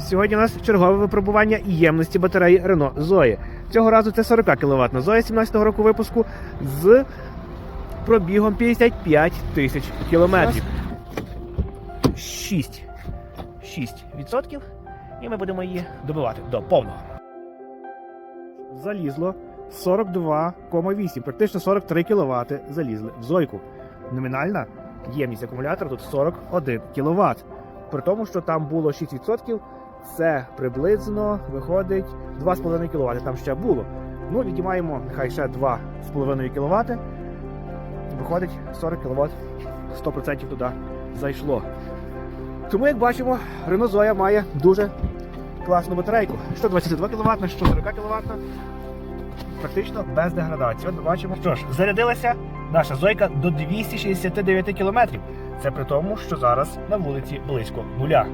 Сьогодні у нас чергове випробування ємності батареї Renault Zoe. Цього разу це 40 кВт Zoe 17-го року випуску з пробігом 55 тисяч кілометрів. 6. 6%. І ми будемо її добивати до повного. Залізло 42,8, практично 43 кВт залізли в зойку. Номінальна ємність акумулятора тут 41 кВт. При тому, що там було 6%, це приблизно виходить 2,5 кВт. Там ще було. Ну, віднімаємо нехай ще 2,5 кВт. Виходить 40 кВт 100% туди зайшло. Тому, як бачимо, Renault Zoe має дуже класну батарейку. Що 22 кВт, що 40 кВт. Практично без деградації. От бачимо. Що ж, зарядилася наша зойка до 269 км. Це при тому, що зараз на вулиці близько нуля.